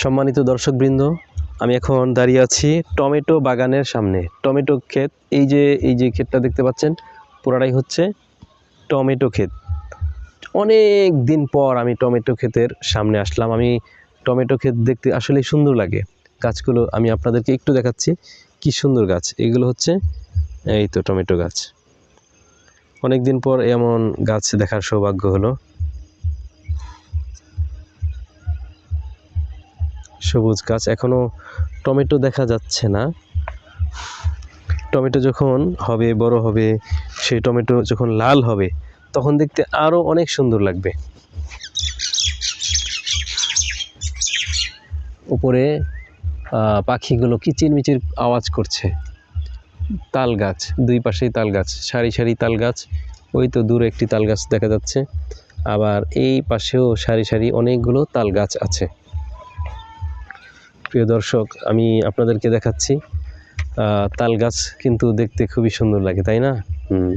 সম্মানিত দর্শকবৃন্দ, আমি এখন দাঁড়িয়ে আছি টমেটো বাগানের সামনে। টমেটো ক্ষেত, এই যে এই যে ক্ষেতটা দেখতে পাচ্ছেন, পুরাটাই হচ্ছে টমেটো ক্ষেত। অনেক দিন পর আমি টমেটো ক্ষেতের সামনে আসলাম। আমি টমেটো ক্ষেত দেখতে আসলে সুন্দর লাগে। গাছগুলো আমি আপনাদেরকে একটু দেখাচ্ছি, কি সুন্দর গাছ। এগুলো হচ্ছে, এই তো টমেটো গাছ। অনেক দিন পর এমন গাছ দেখার সৌভাগ্য হলো। সবুজ গাছ। এখনও টমেটো দেখা যাচ্ছে না। টমেটো যখন হবে, বড় হবে, সেই টমেটো যখন লাল হবে, তখন দেখতে আরও অনেক সুন্দর লাগবে। উপরে পাখিগুলো কিচিরমিচির আওয়াজ করছে। তাল গাছ, দুই পাশেই তাল গাছ, সারি সারি তাল গাছ, ওই তো দূরে একটি তাল গাছ দেখা যাচ্ছে। আবার এই পাশেও সারি সারি অনেকগুলো তাল গাছ আছে। প্রিয় দর্শক, আমি আপনাদেরকে দেখাচ্ছি তাল গাছ কিন্তু দেখতে খুবই সুন্দর লাগে, তাই না? হুম।